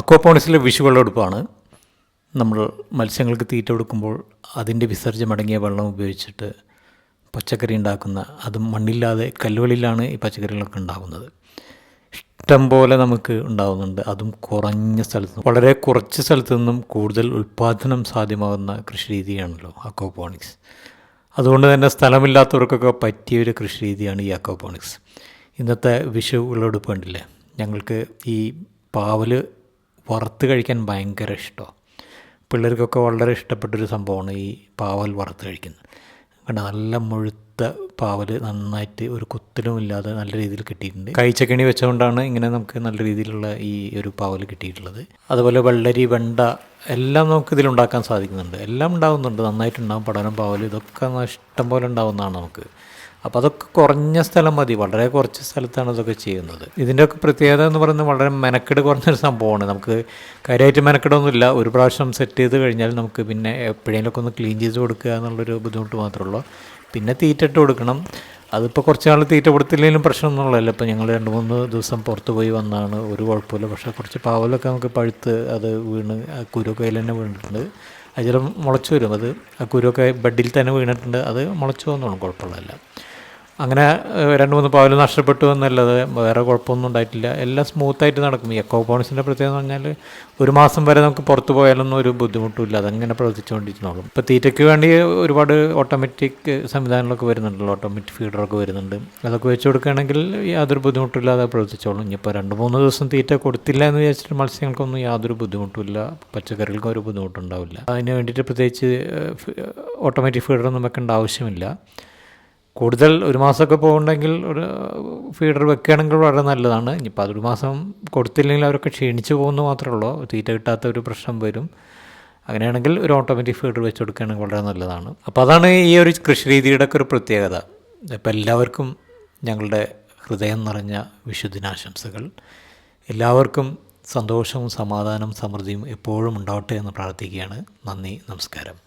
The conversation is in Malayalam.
അക്വാപോണിക്സിലെ വിഷു വെള്ളമെടുപ്പാണ് നമ്മൾ മത്സ്യങ്ങൾക്ക് തീറ്റ കൊടുക്കുമ്പോൾ അതിന്റെ വിസർജ്യമടങ്ങിയ വെള്ളം ഉപയോഗിച്ചിട്ട് പച്ചക്കറി ഉണ്ടാക്കുന്ന അതും മണ്ണില്ലാതെ കല്ലുകളിലാണ് ഈ പച്ചക്കറികളൊക്കെ ഉണ്ടാകുന്നത്. ഇഷ്ടം പോലെ നമുക്ക് ഉണ്ടാകുന്നുണ്ട് അതും കുറഞ്ഞ സ്ഥലത്ത് വളരെ കുറച്ച് സ്ഥലത്തു നിന്നും കൂടുതൽ ഉൽപ്പാദനം സാധ്യമാകുന്ന കൃഷി രീതിയാണല്ലോ അക്വാപോണിക്സ്. അതുകൊണ്ട് തന്നെ സ്ഥലമില്ലാത്തവർക്കൊക്കെ പറ്റിയ ഒരു കൃഷി രീതിയാണ് ഈ അക്വാപോണിക്സ്. ഇന്നത്തെ വിഷു വിളവെടുപ്പ് കണ്ടില്ലേ? ഞങ്ങൾക്ക് ഈ പാവൽ വറുത്ത് കഴിക്കാൻ ഭയങ്കര ഇഷ്ടമാണ്. പിള്ളേർക്കൊക്കെ വളരെ ഇഷ്ടപ്പെട്ടൊരു സംഭവമാണ് ഈ പാവൽ വറുത്ത് കഴിക്കുന്നത്. കണ്ട നല്ല മുഴുത്ത പാവൽ നന്നായിട്ട് ഒരു കുത്തലും ഇല്ലാതെ നല്ല രീതിയിൽ കിട്ടിയിട്ടുണ്ട്. കഴിച്ചക്കണി വെച്ചുകൊണ്ടാണ് ഇങ്ങനെ നമുക്ക് നല്ല രീതിയിലുള്ള ഈ ഒരു പാവൽ കിട്ടിയിട്ടുള്ളത്. അതുപോലെ വെള്ളരി വെണ്ട എല്ലാം നമുക്ക് ഇതിൽ ഉണ്ടാക്കാൻ സാധിക്കുന്നുണ്ട്. എല്ലാം ഉണ്ടാകുന്നുണ്ട് നന്നായിട്ടുണ്ടാകും പടനം പാവൽ ഇതൊക്കെ ഇഷ്ടം പോലെ ഉണ്ടാകുന്നതാണ് നമുക്ക്. അപ്പോൾ അതൊക്കെ കുറഞ്ഞ സ്ഥലം മതി. വളരെ കുറച്ച് സ്ഥലത്താണ് ഇതൊക്കെ ചെയ്യുന്നത്. ഇതിന്റെയൊക്കെ പ്രത്യേകത എന്ന് പറയുന്നത് വളരെ മെനക്കെട് കുറഞ്ഞൊരു സംഭവമാണ്. നമുക്ക് കാര്യമായിട്ട് മെനക്കെടൊന്നുമില്ല. ഒരു പ്രാവശ്യം സെറ്റ് ചെയ്ത് കഴിഞ്ഞാൽ നമുക്ക് പിന്നെ എപ്പോഴേലൊക്കെ ഒന്ന് ക്ലീൻ ചെയ്ത് കൊടുക്കുക എന്നുള്ളൊരു ബുദ്ധിമുട്ട് മാത്രമേ ഉള്ളൂ പിന്നെ തീറ്റ ഇട്ട് കൊടുക്കണം. അതിപ്പോൾ കുറച്ച് നാൾ തീറ്റ കൊടുത്തില്ലെങ്കിലും പ്രശ്നമൊന്നുമില്ലല്ലോ ഇപ്പോൾ ഞങ്ങൾ രണ്ട് മൂന്ന് ദിവസം പുറത്ത് പോയി വന്നാണ്. ഒരു കുഴപ്പമില്ല. പക്ഷേ കുറച്ച് പാവലൊക്കെ നമുക്ക് പഴുത്ത് അത് വീണ് കുരുവൊക്കെ അതിൽ തന്നെ വീണിട്ടുണ്ട്. അത് ചില മുളച്ച് വരും. അത് ആ കുരുവൊക്കെ ബെഡിൽ തന്നെ വീണിട്ടുണ്ട്. അത് മുളച്ചു വന്നോളും കുഴപ്പമുള്ളതല്ല. അങ്ങനെ രണ്ട് മൂന്ന് പാവൽ നഷ്ടപ്പെട്ടു എന്നുള്ളത് വേറെ കുഴപ്പമൊന്നും ഉണ്ടായിട്ടില്ല. എല്ലാം സ്മൂത്തായിട്ട് നടക്കും. എക്കോ പോണിസിന്റെ പ്രത്യേകത പറഞ്ഞാൽ ഒരു മാസം വരെ നമുക്ക് പുറത്ത് പോയാലൊന്നും ഒരു ബുദ്ധിമുട്ടില്ല അതങ്ങനെ പ്രവർത്തിച്ചുകൊണ്ടിരുന്നോളും ഇപ്പോൾ തീറ്റയ്ക്ക് വേണ്ടി ഒരുപാട് ഓട്ടോമാറ്റിക് സംവിധാനങ്ങളൊക്കെ വരുന്നുണ്ടല്ലോ. ഓട്ടോമാറ്റിക് ഫീഡറൊക്കെ വരുന്നുണ്ട്. അതൊക്കെ വെച്ച് കൊടുക്കുകയാണെങ്കിൽ യാതൊരു ബുദ്ധിമുട്ടില്ലാതെ പ്രവർത്തിച്ചോളും. ഇനിയിപ്പോൾ രണ്ട് മൂന്ന് ദിവസം തീറ്റ കൊടുത്തില്ല എന്ന് വിചാരിച്ചിട്ട് മത്സ്യങ്ങൾക്കൊന്നും യാതൊരു ബുദ്ധിമുട്ടുമില്ല. പച്ചക്കറികൾക്കും ഒരു ബുദ്ധിമുട്ടുണ്ടാവില്ല. അതിന് വേണ്ടിയിട്ട് പ്രത്യേകിച്ച് ഓട്ടോമാറ്റിക് ഫീഡറൊന്നും വെക്കേണ്ട ആവശ്യമില്ല. കൂടുതൽ ഒരു മാസമൊക്കെ പോകണ്ടെങ്കിൽ ഒരു ഫീഡർ വെക്കുകയാണെങ്കിൽ വളരെ നല്ലതാണ്. ഇനിയിപ്പോൾ അതൊരു മാസം കൊടുത്തില്ലെങ്കിൽ അവരൊക്കെ ക്ഷീണിച്ച് പോകുന്നു മാത്രമേ ഉള്ളൂ. തീറ്റ കിട്ടാത്ത ഒരു പ്രശ്നം വരും. അങ്ങനെയാണെങ്കിൽ ഒരു ഓട്ടോമാറ്റിക് ഫീഡർ വെച്ച് കൊടുക്കുകയാണെങ്കിൽ വളരെ നല്ലതാണ്. അപ്പോൾ അതാണ് ഈ ഒരു കൃഷി രീതിയുടെ ഒക്കെ ഒരു പ്രത്യേകത. ഇപ്പോൾ എല്ലാവർക്കും ഞങ്ങളുടെ ഹൃദയം നിറഞ്ഞ വിശുദ്ധിനാശംസകൾ. എല്ലാവർക്കും സന്തോഷവും സമാധാനവും സമൃദ്ധിയും എപ്പോഴും ഉണ്ടാവട്ടെ എന്ന് പ്രാർത്ഥിക്കുകയാണ്. നന്ദി നമസ്കാരം.